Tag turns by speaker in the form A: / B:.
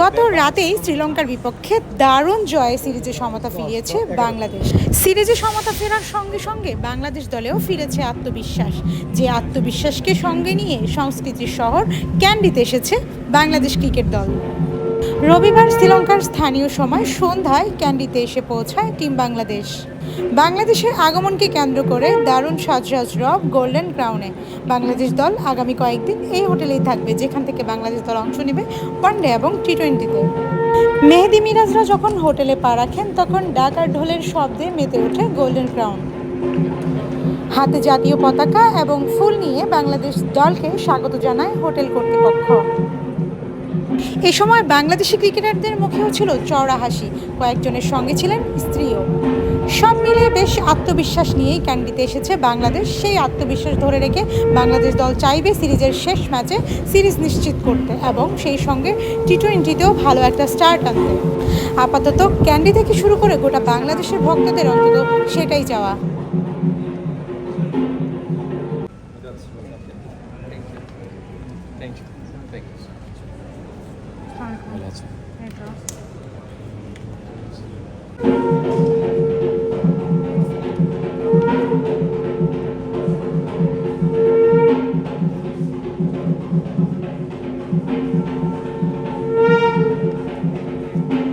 A: গত রাতেই শ্রীলঙ্কার বিপক্ষে দারুণ জয়ে সিরিজে সমতা ফিরিয়েছে বাংলাদেশ। সিরিজে সমতা ফেরার সঙ্গে সঙ্গে বাংলাদেশ দলেও ফিরেছে আত্মবিশ্বাস। যে আত্মবিশ্বাসকে সঙ্গে নিয়ে সংস্কৃতির শহর ক্যান্ডিতে এসেছে বাংলাদেশ ক্রিকেট দল। রবিবার শ্রীলঙ্কার স্থানীয় সময় সন্ধ্যায় ক্যান্ডিতে এসে পৌঁছায় টিম বাংলাদেশ। বাংলাদেশের আগমনকে কেন্দ্র করে দারুণ সাজরাজ রব গোল্ডেন ক্রাউনে। বাংলাদেশ দল আগামী কয়েকদিন এই হোটেলেই থাকবে, যেখান থেকে বাংলাদেশ দল অংশ নেবে ওয়ানডে এবং টি টোয়েন্টিতে মেহেদি মিরাজরা যখন হোটেলে পা রাখেন, তখন ডাকার ঢোলের শব্দে মেতে ওঠে গোল্ডেন ক্রাউন। হাতে জাতীয় পতাকা এবং ফুল নিয়ে বাংলাদেশ দলকে স্বাগত জানায় হোটেল কর্তৃপক্ষ। এ সময় বাংলাদেশি ক্রিকেটারদের মুখেও ছিল চওড়া হাসি। কয়েকজনের সঙ্গে ছিলেন স্ত্রীও। সব মিলিয়ে বেশ আত্মবিশ্বাস নিয়েই ক্যান্ডিতে এসেছে বাংলাদেশ সেই আত্মবিশ্বাস ধরে রেখে বাংলাদেশ দল চাইবে সিরিজের শেষ ম্যাচে সিরিজ নিশ্চিত করতে এবং সেই সঙ্গে টি টোয়েন্টিতেও ভালো একটা স্টার্ট আনতে আপাতত ক্যান্ডি থেকে শুরু করে গোটা বাংলাদেশের ভক্তদের অন্তত সেটাই চাওয়া
B: That's okay. Thank you. Thank you. So much. ভালো আছো Thank you.